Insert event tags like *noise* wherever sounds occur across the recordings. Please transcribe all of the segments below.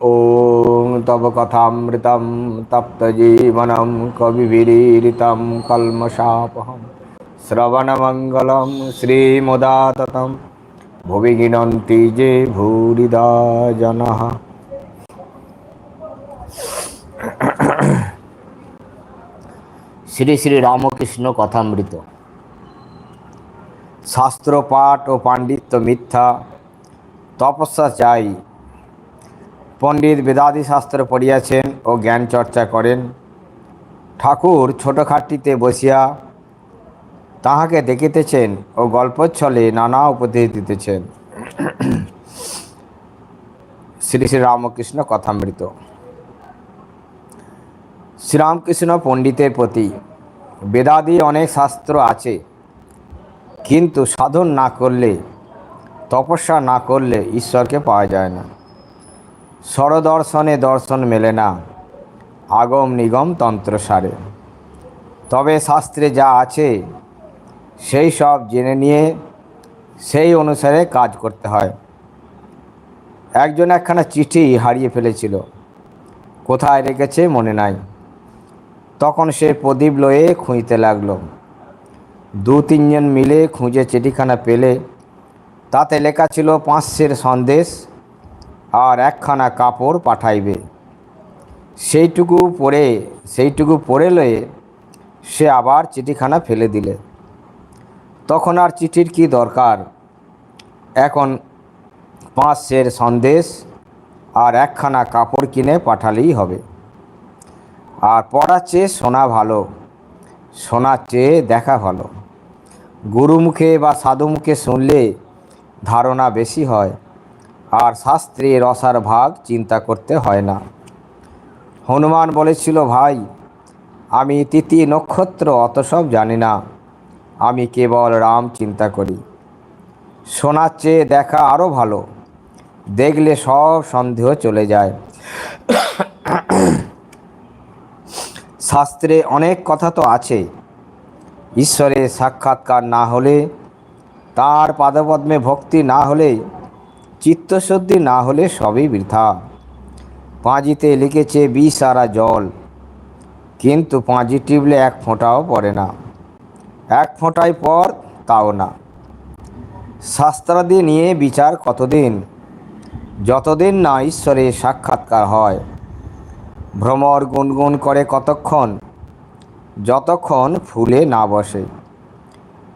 ॐ तव कथामृतं तप्तजीवनं कविभिरीरितं कल्मषापहं श्रवणमङ्गलं श्रीमुदाततं भुवि गिनन्ति जे भूरिदा जनः শ্রী শ্রী রামকৃষ্ণ কথামৃত শাস্ত্র পাঠ ও পাণ্ডিত্য মিথ্যা তপস্যা চাই পণ্ডিত বেদাদি শাস্ত্র পড়িয়াছেন ও জ্ঞান চর্চা করেন। ঠাকুর ছোটখাটটিতে বসিয়া তাহাকে দেখিতেছেন ও গল্পচ্ছলে নানা উপদেশ দিতেছেন। শ্রী শ্রী রামকৃষ্ণ কথামৃত। শ্রীরামকৃষ্ণ পণ্ডিতের প্রতি বেদাদি অনেক শাস্ত্র আছে, কিন্তু সাধন না করলে, তপস্যা না করলে ঈশ্বরকে পাওয়া যায় না। স্বরদর্শনে দর্শন মেলে না, আগম নিগম তন্ত্রসারে তবে শাস্ত্রে যা আছে, সেই সব জেনে নিয়ে, সেই অনুসারে কাজ করতে হয়। একজন একখানা চিঠি হারিয়ে ফেলেছিল, কোথায় রেখেছে মনে নাই। তখন সে প্রদীপ লয়ে খুঁজতে লাগল। দু তিনজন মিলে খুঁজে চিঠিখানা পেলে, তাতে লেখা ছিল পাঁচশের সন্দেশ আর একখানা কাপড় পাঠাইবে। সেইটুকু পরে, সেইটুকু পড়ে লয়ে সে আবার চিঠিখানা ফেলে দিলে। তখন আর চিঠির কি দরকার? এখন পাঁচশের সন্দেশ আর একখানা কাপড় কিনে পাঠালেই হবে। আর পড়ার চেয়ে শোনা ভালো, শোনার চেয়ে দেখা ভালো। গুরুমুখে বা সাধুমুখে শুনলে ধারণা বেশি হয়। আর শাস্ত্রে রসার ভাগ চিন্তা করতে হয় না। হনুমান বলেছিল, ভাই, আমি তিথি নক্ষত্র, অত সব জানি না। আমি কেবল রাম চিন্তা করি। শোনার চেয়ে দেখা আরও ভালো। দেখলে সব সন্দেহ চলে যায়। শাস্ত্রে অনেক কথা তো আছে। ঈশ্বরের সাক্ষাৎকার না হলে, তার পাদপদ্মে ভক্তি না হলে চিত্তশুদ্ধি না হলে সবই বৃথা। পাঁজিতে লিখেছে বিষ সারা জল, কিন্তু পাঁজি টিপলে এক ফোঁটাও পড়ে না। এক ফোঁটাই পর তাও না। শাস্ত্রাদি নিয়ে বিচার কতদিন? যতদিন না ঈশ্বরের সাক্ষাৎকার হয়। ভ্রমর গুনগুন করে কতক্ষণ? যতক্ষণ ফুলে না বসে।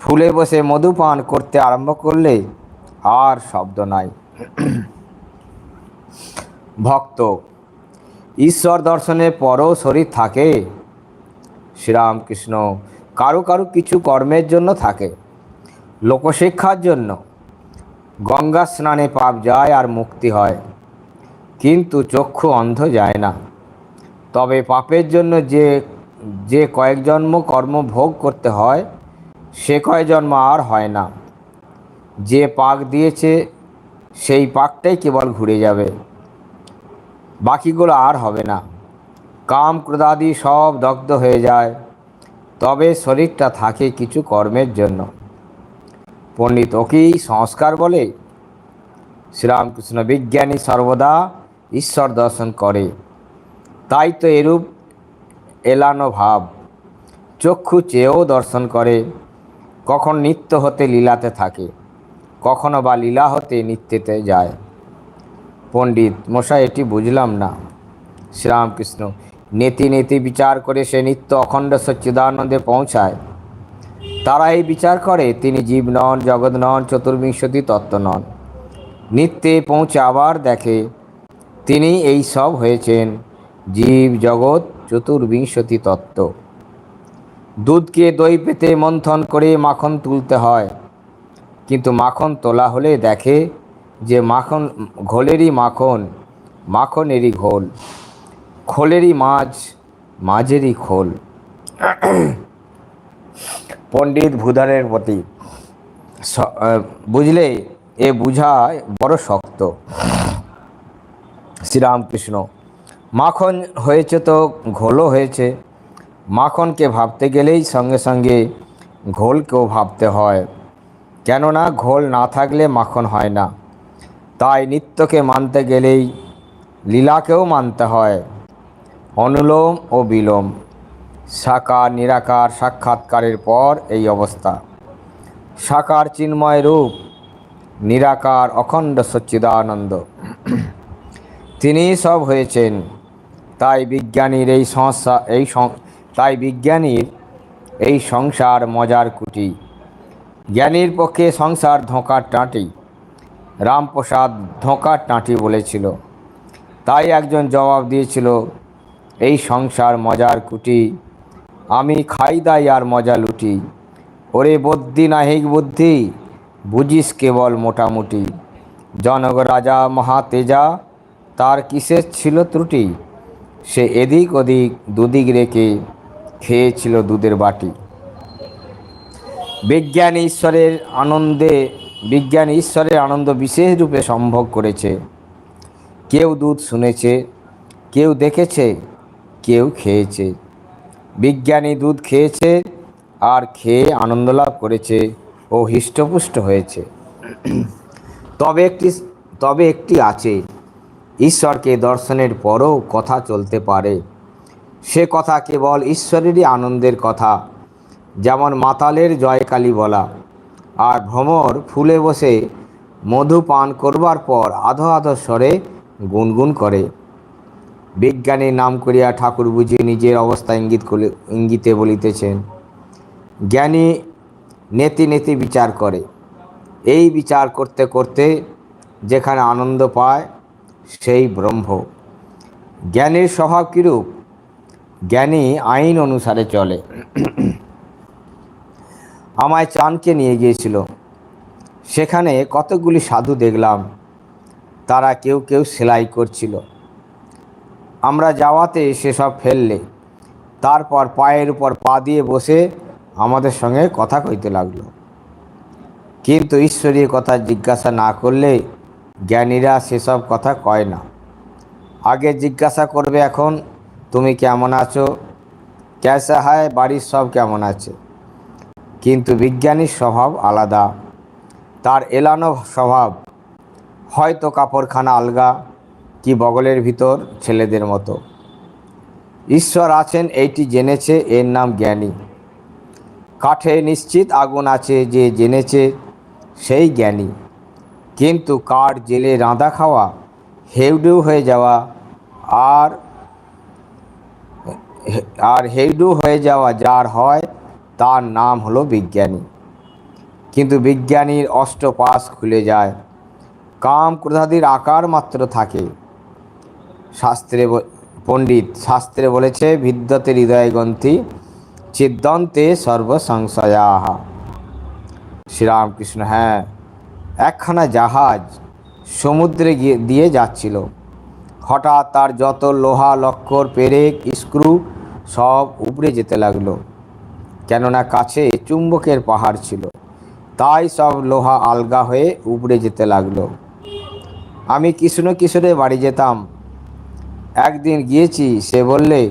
ফুলে বসে মধুপান করতে আরম্ভ করলে আর শব্দ নাই। *clears throat* ভক্ত, ঈশ্বর দর্শনের পরও শরীর থাকে। শ্রীরামকৃষ্ণ কারও কারও কিছু কর্মের জন্য থাকে। লোকশিক্ষার জন্য গঙ্গা স্নানে পাপ যায় আর মুক্তি হয়। কিন্তু চক্ষু অন্ধ যায় না। তবে পাপের জন্য যে যে কয়েক জন্ম কর্ম ভোগ করতে হয়, সে কয় জন্ম আর হয় না। যে পাক দিয়েছে সেই পাকটাই কেবল ঘুরে যাবে। বাকিগুলো আর হবে না। কাম ক্রোধাদি সব দগ্ধ হয়ে যায়। তবে শরীরটা থাকে কিছু কর্মের জন্য। পণ্ডিত ওকেই সংস্কার বলে, শ্রীরামকৃষ্ণ বিজ্ঞানী সর্বদা ঈশ্বর দর্শন করে। তাই তো এরূপ এলানো ভাব। চক্ষু চেয়েও দর্শন করে। কখন নিত্য হতে লীলাতে থাকে। কখনো বা লীলা হতে নিত্যতে যায়। পণ্ডিত মশাই, এটি বুঝলাম না। শ্রীরামকৃষ্ণ, নীতি নীতি বিচার করে সে নিত্য অখণ্ড সচ্চিদানন্দে পৌঁছায়। তারা এই বিচার করে, তিনি জীব নন, জগৎ নন, চতুর্বিংশতি তত্ত্ব নন। নিত্যে পৌঁছে আবার দেখে, তিনি এই সব হয়েছেন জীব, জগৎ, চতুর্বিংশতি তত্ত্ব। দুধকে দই পেতে মন্থন করে মাখন তুলতে হয়। কিন্তু মাখন তোলা হলে দেখে যে মাখন, ঘোলেরই মাখন, মাখনেরই ঘোল, খোলেরই মাছ, মাঝেরই খোল। পণ্ডিত ভূধানের প্রতি বুঝলে এ বুঝা বড় শক্ত। শ্রীরামকৃষ্ণ, মাখন হয়েছে তো ঘোলও হয়েছে। মাখনকে ভাবতে গেলেই সঙ্গে সঙ্গে ঘোলকেও ভাবতে হয়। কেননা ঘোল না থাকলে মাখন হয় না। তাই নিত্যকে মানতে গেলেই লীলাকেও মানতে হয়। অনুলোম ও বিলোম, সাকার, নিরাকার, সাক্ষাৎকারের পর এই অবস্থা। সাকার চিন্ময় রূপ, নিরাকার অখণ্ড সচ্চিদানন্দ। তিনি সব হয়েছেন। তাই বিজ্ঞানীর এই সংস্থা এই তাই বিজ্ঞানীর এই সংসার মজার কুটি। জ্ঞানীর পক্ষে সংসার ধোঁকার টাঁটি। রামপ্রসাদ ধোঁকার টাঁটি বলেছিল। তাই একজন জবাব দিয়েছিল, এই সংসার মজার কুটি, আমি খাই দাই আর মজা লুটি। ওরে বদ্যি নাহিক বুদ্ধি, বুঝিস কেবল মোটামুটি। জনক রাজা মহাতেজা, তার কিসের ছিল ত্রুটি? সে এদিক ওদিক দুদিক রেখে খেয়েছিল দুধের বাটি। বিজ্ঞান ঈশ্বরের আনন্দে, বিজ্ঞান ঈশ্বরের আনন্দ বিশেষ রূপে সম্ভব করেছে। কেউ দুধ শুনেছে, কেউ দেখেছে, কেউ খেয়েছে। বিজ্ঞানী দুধ খেয়েছে আর খেয়ে আনন্দ লাভ করেছে ও হৃষ্টপুষ্ট হয়েছে। তবে একটি তবে একটি আছে, ঈশ্বরকে দর্শনের পরও কথা চলতে পারে। সে কথা কেবল ঈশ্বরেরই আনন্দের কথা যেমন মাতালের জয়কালী বলা। আর ভ্রমর ফুলে বসে মধু পান করবার পর আধো আধো স্বরে গুনগুন করে। বিজ্ঞানীর নাম করিয়া ঠাকুর বুঝিয়ে নিজের অবস্থা ইঙ্গিত ইঙ্গিতে বলিতেছেন। জ্ঞানী নেতি নেতি বিচার করে। এই বিচার করতে করতে যেখানে আনন্দ পায়, সেই ব্রহ্ম। জ্ঞানীর স্বভাব কীরূপ? জ্ঞানী আইন অনুসারে চলে। আমায় চানকে নিয়ে গিয়েছিল। সেখানে কতগুলি সাধু দেখলাম, তারা কেউ কেউ সেলাই করছিল। আমরা যাওয়াতে সেসব ফেললে, তারপর পায়ের উপর পা দিয়ে বসে আমাদের সঙ্গে কথা কইতে লাগল। কিন্তু ঈশ্বরীয় কথা জিজ্ঞাসা না করলে জ্ঞানীরা সেসব কথা কয় না। আগে জিজ্ঞাসা করবে এখন, তুমি কেমন আছো? ক্যাসা হায়? বাড়ির সব কেমন আছে? কিন্তু বিজ্ঞানীর স্বভাব আলাদা। তার এলানো স্বভাব, হয়তো কাপড়খানা আলগা কি বগলের ভিতর ছেলেদের মতো। ঈশ্বর আছেন এইটি জেনেছে, এর নাম জ্ঞানী। কাঠে নিশ্চিত আগুন আছে যে জেনেছে, সেই জ্ঞানী। কিন্তু কাঠ জেলে রাঁধা খাওয়া, হেউডেউ হয়ে যাওয়া আর আর হেউডু হয়ে যাওয়া যার হয় তার নাম হলো বিজ্ঞানী। কিন্তু বিজ্ঞানীর অষ্টপাশ খুলে যায়। কাম ক্রোধাদির আকার মাত্র থাকে। শাস্ত্রে পণ্ডিত শাস্ত্রে বলেছে, বিদ্যতে হৃদয়গ্রন্থি চিদ্দন্তে সর্বসংশয়াহা শ্রীরামকৃষ্ণ হ্যাঁ একখানা জাহাজ সমুদ্রে গিয়ে, দিয়ে যাচ্ছিল। হঠাৎ তার যত লোহা, লক্কর, পেরেক স্ক্রু সব উপড়ে যেতে লাগল। কেননা কাছে চুম্বকের পাহাড় ছিল। তাই সব লোহা আলগা হয়ে উপড়ে যেতে লাগল। আমি কৃষ্ণ কিশোরে বাড়ি যেতাম। একদিন গিয়েছি, সে বললে,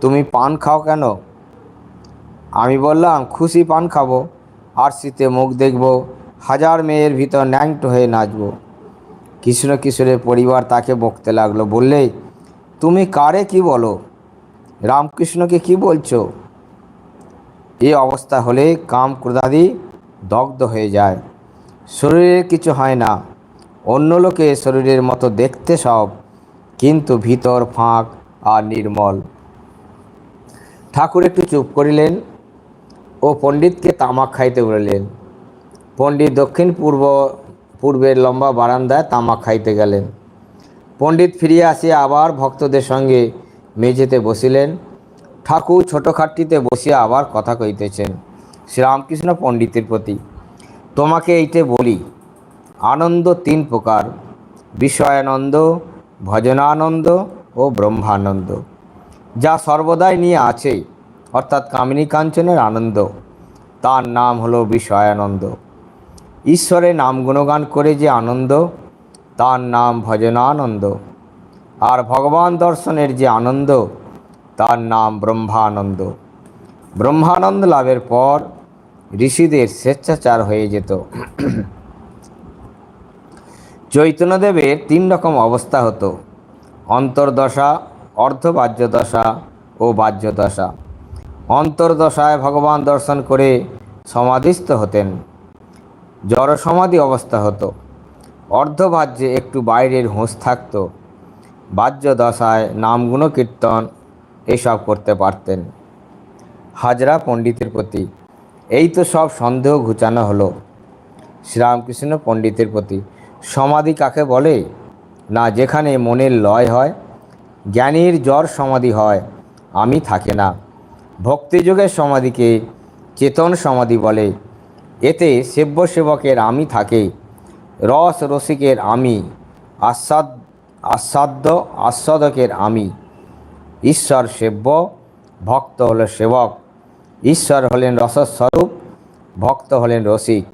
তুমি পান খাও কেন? আমি বললাম, খুশি পান খাব, আর শীতে মুখ দেখব, হাজার মেয়ের ভিতর ন্যাংট হয়ে নাচবো। কৃষ্ণ কিশোরের পরিবার তাকে বকতে লাগল, বললে, তুমি কারে কি বলো? রামকৃষ্ণকে কি বলছো? এই অবস্থা হলে কাম ক্রোধাদি দগ্ধ হয়ে যায়। শরীরের কিছু হয় না। অন্য লোকে শরীরের মতো দেখতে সব, কিন্তু ভিতর ফাঁক আর নির্মল। ঠাকুর একটু চুপ করিলেন ও পণ্ডিতকে তামাক খাইতে বলিলেন। পণ্ডিত দক্ষিণ পূর্ব, পূর্বের লম্বা বারান্দায় তামাক খাইতে গেলেন। পণ্ডিত ফিরিয়া আসিয়া আবার ভক্তদের সঙ্গে মেঝেতে বসিলেন। ঠাকুর ছোটোখাটটিতে বসিয়া আবার কথা কইতেছেন শ্রীরামকৃষ্ণ পণ্ডিতের প্রতি তোমাকে এইটে বলি, আনন্দ তিন প্রকার বিষয়ানন্দ ভজনানন্দ ও ব্রহ্মানন্দ। যা সর্বদাই নিয়ে আছে, অর্থাৎ কামিনী কাঞ্চনের আনন্দ, তার নাম হলো বিষয়ানন্দ ঈশ্বরের নাম গুণগান করে যে আনন্দ, তার নাম ভজনানন্দ। আর ভগবান দর্শনের যে আনন্দ তার নাম ব্রহ্মানন্দ। ব্রহ্মানন্দ লাভের পর ঋষিদের স্বেচ্ছাচার হয়ে যেত। চৈতন্যদেবের তিন রকম অবস্থা হতো। অন্তর্দশা অর্ধবাহ্য দশা ও বাহ্য দশা অন্তর্দশায় ভগবান দর্শন করে সমাধিস্থ হতেন। জড় সমাধি অবস্থা হতো। অর্ধবাহ্যে একটু বাইরের হুঁশ থাকত। বাহ্য দশায় নামগুণ কীর্তন এসব করতে পারতেন। হাজরা পণ্ডিতের প্রতি এই তো সব সন্দেহ ঘুচানো হলো। শ্রীরামকৃষ্ণ পণ্ডিতের প্রতি সমাধি কাকে বলে? না যেখানে মনের লয় হয়, জ্ঞানীর জ্বর সমাধি হয়, আমি থাকে না। ভক্তিযুগের সমাধিকে চেতন সমাধি বলে। এতে সেব্য সেবকের আমি থাকে, রস রসিকের আমি, আস্বাদ, আস্বাদ্য, আস্বাদকের আমি। ঈশ্বর সেব্য, ভক্ত হলো সেবক। ঈশ্বর হলেন রসস্বরূপ, ভক্ত হলেন রসিক।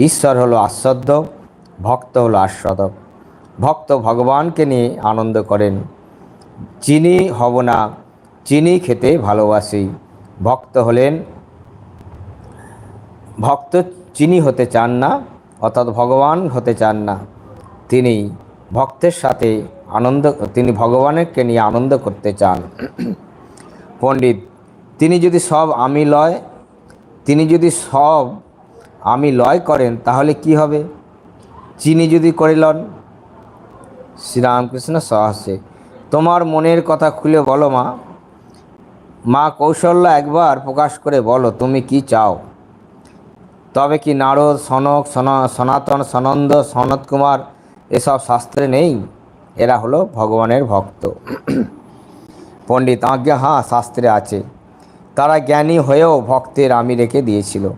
ঈশ্বর হলো আস্বাদ্য ভক্ত হলো আস্বাদক ভক্ত ভগবানকে নিয়ে আনন্দ করেন। চিনি হব না, চিনি খেতে ভালোবাসি। ভক্ত হলেন, ভক্ত চিনি হতে চান না, অর্থাৎ ভগবান হতে চান না। তিনি ভক্তের সাথে আনন্দ, তিনি ভগবানেরকে নিয়ে আনন্দ করতে চান। পণ্ডিত, তিনি যদি সব আমি লয়, তিনি যদি সব আমি লয় করেন, তাহলে কি হবে? চিনি যদি করে লন শ্রীরামকৃষ্ণ সহসে, তোমার মনের কথা খুলে বলো মা। মা কৌশল্য একবার প্রকাশ করে বলো, তুমি কি চাও? তবে কি নারদ, সনক সনাতন, সনন্দ সনত কুমার এসব শাস্ত্রে নেই? এরা হলো ভগবানের ভক্ত। পণ্ডিত আজ্ঞা হ্যাঁ শাস্ত্রে আছে। তারা জ্ঞানী হয়েও ভক্তের আমি রেখে দিয়েছিল।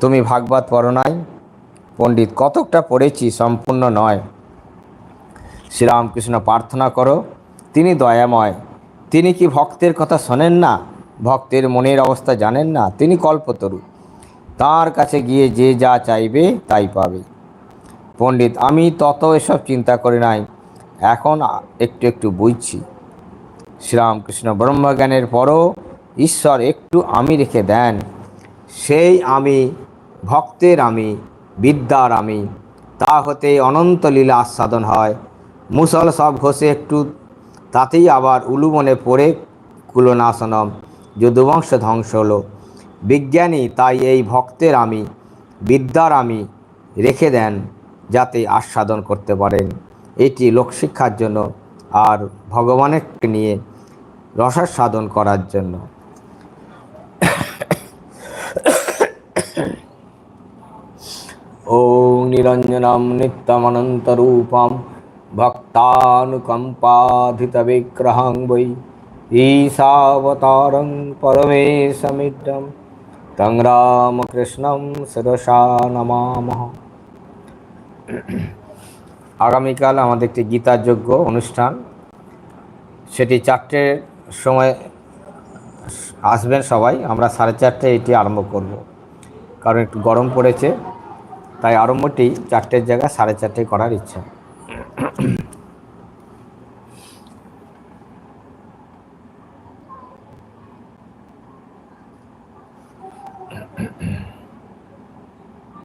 তুমি ভাগবত পড়ো নাই? পণ্ডিত, কতকটা পড়েছি, সম্পূর্ণ নয়। শ্রীরামকৃষ্ণ প্রার্থনা করো, তিনি দয়াময়। তিনি কি ভক্তের কথা শোনেন না? ভক্তের মনের অবস্থা জানেন না? তিনি কল্পতরু। তার কাছে গিয়ে যে যা চাইবে, তাই পাবে। পণ্ডিত, আমি তত এসব চিন্তা করি নাই। এখন একটু একটু বুঝছি। শ্রীরামকৃষ্ণ ব্রহ্মজ্ঞানের পরও ঈশ্বর একটু আমি রেখে দেন। সেই আমি, ভক্তের আমি, বিদ্যার আমি, তা হতে অনন্ত লীলা আস্বাদন হয়। মুসল সব ঘষে একটু, তাতেই আবার উলুমনে পড়ে কুলনাশনম, যদুবংশ ধ্বংস হলো। বিজ্ঞানী তাই এই ভক্তের আমি, বিদ্যার আমি রেখে দেন, যাতে আস্বাদন করতে পারেন। এটি লোকশিক্ষার জন্য আর ভগবানের নিয়ে রসাস্বাদন করার জন্য ॐ निरञ्जनं नित्यमनन्तरूपं भक्तानुकम्पाधितविग्रहं वै ईशावतारं परमेशमिड्डं तं রামকৃষ্ণম শিরসা নমামহ আগামীকাল আমাদের একটি গীতাযোগ্য অনুষ্ঠান। সেটি চারটের সময় আসবেন সবাই। আমরা সাড়ে চারটে এটি আরম্ভ করব। কারণ একটু গরম পড়েছে, তাই আরম্ভটি চারটের জায়গায় সাড়ে চারটে করার ইচ্ছা।